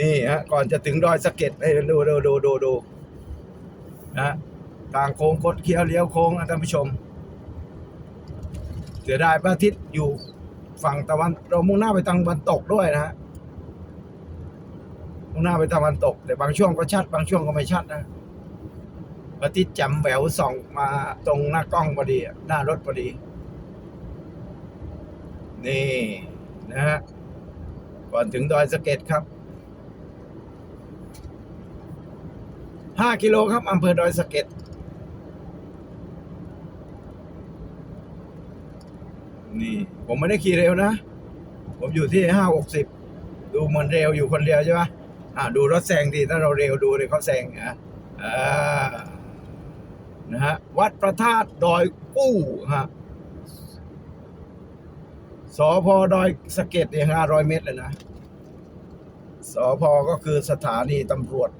นี่ฮะก่อนจะถึงดอยสะเก็ดให้ดูดูดูดูดูนะทางโค้งคดเคี้ยวเลี้ยวโค้งท่านผู้ชมเสียดายพระอาทิตย์อยู่ฝั่งตะวันเรามุ่งหน้าไปทางตะวันตกด้วยนะฮะมุ่งหน้าไปทางตะวันตก แต่บางช่วงก็ชัด บางช่วงก็ไม่ชัดนะพระอาทิตย์จ่มแหววส่องมาตรงหน้ากล้องพอดีหน้ารถพอดี นี่นะฮะก่อนถึงดอยสะเก็ดครับ ห้ากิโลครับอำเภอดอยสะเก็ดนี่ ผมไม่ได้ขี่เร็วนะ ผมอยู่ที่ห้าหกสิบดูเหมือนเร็วอยู่คนเดียวใช่ไหมอ่าดูรถแซงดีถ้าเราเร็วดูเลยเขาแซงอะอ่านะฮะวัดประธาตุดอยกู้ฮะสอพอดอยสะเก็ดเนี่ยห้าร้อยเมตรเลยนะสอพอก็คือสถานีตำรวจ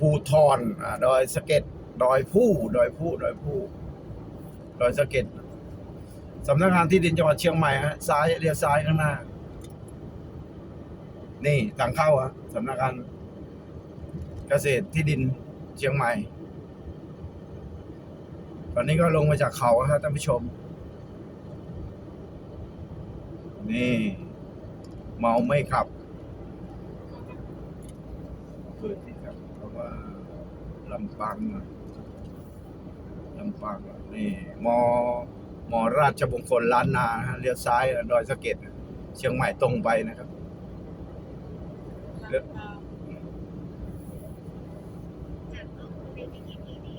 ภูทรดอยสะเก็ดดอยผู้ดอยผู้ดอยผู้ดอยสะเก็ดสำนักงานที่ดินจังหวัดเชียงใหม่ฮะซ้ายเลี้ยวซ้ายข้างหน้า นี่ทางเข้าอะสำนักงานเกษตรที่ดินเชียงใหม่ ตอนนี้ก็ลงมาจากเขาครับท่านผู้ชม นี่ เมาไม่ขับเปิด ว่าลำปางอะลำปางอะนี่มอมอราชบงคลล้านนาฮะเลี้ยวซ้ายอะดอยสะเก็ดอะเชียงใหม่ตรงไปนะครับลาดพร้าวจากข้อมูลในวิกิพีเดี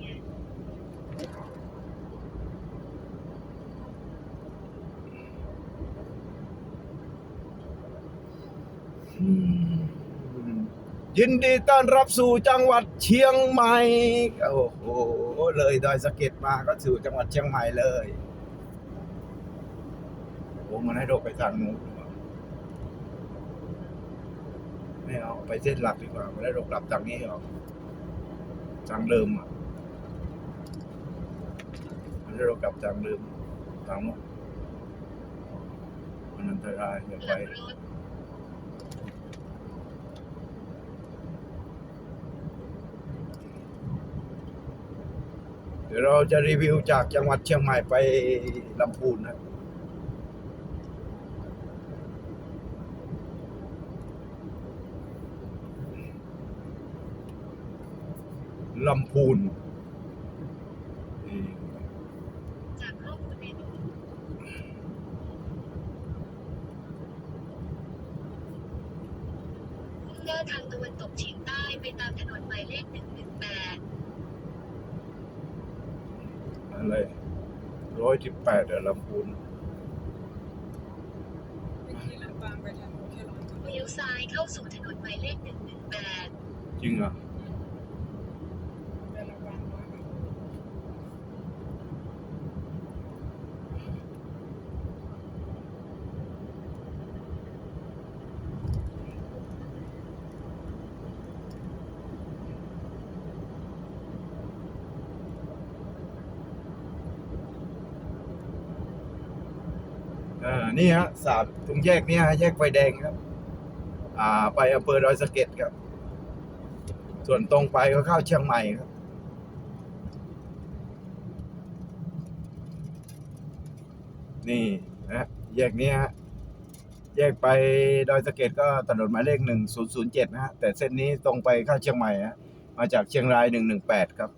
ยินดีต้อนรับสู่จังหวัดเชียงใหม่ โอ้โห เลยดอยสะเก็ดมาก็สู่จังหวัดเชียงใหม่เลยโอ้มันให้เราไปทางนู้นไม่เอาไปเส้นหลักดีกว่าไม่ได้เรากลับทางนี้หรอกทางเดิมอะมันให้เรากลับทางเดิมทางนู้นมันอันตรายอย่าไป ลังรถ เดี๋ยวเราจะรีวิวจากจังหวัดเชียงใหม่ไปลำพูนนะลำพูนจากข้อมูลในมุ่งหน้าทางตะวันตกเฉียงใต้ไปตามถนนหมายเลข118 อะไรร้อยสิบแปดลำพูนไปที่ลำปางไปทางแค่ร้อยกว่าเลี้ยวซ้ายเข้าสู่ถนนหมายเลข118จริงเหรอะ ไปลำปางร้อยกว่า อ่านี่ฮะสามตรงแยกเนี้ยฮะแยกไฟแดงครับ อ่า ไปอำเภอดอยสะเก็ดครับ ส่วนตรงไปก็เข้าเชียงใหม่ครับนี่นะแยกนี้ฮะแยกไปดอยสะเก็ดก็ถนนหมายเลขหนึ่งศูนย์ศูนย์เจ็ดนะฮะแต่เส้นนี้ตรงไปเข้าเชียงใหม่ฮะมาจากเชียงรายหนึ่งหนึ่งแปดครับ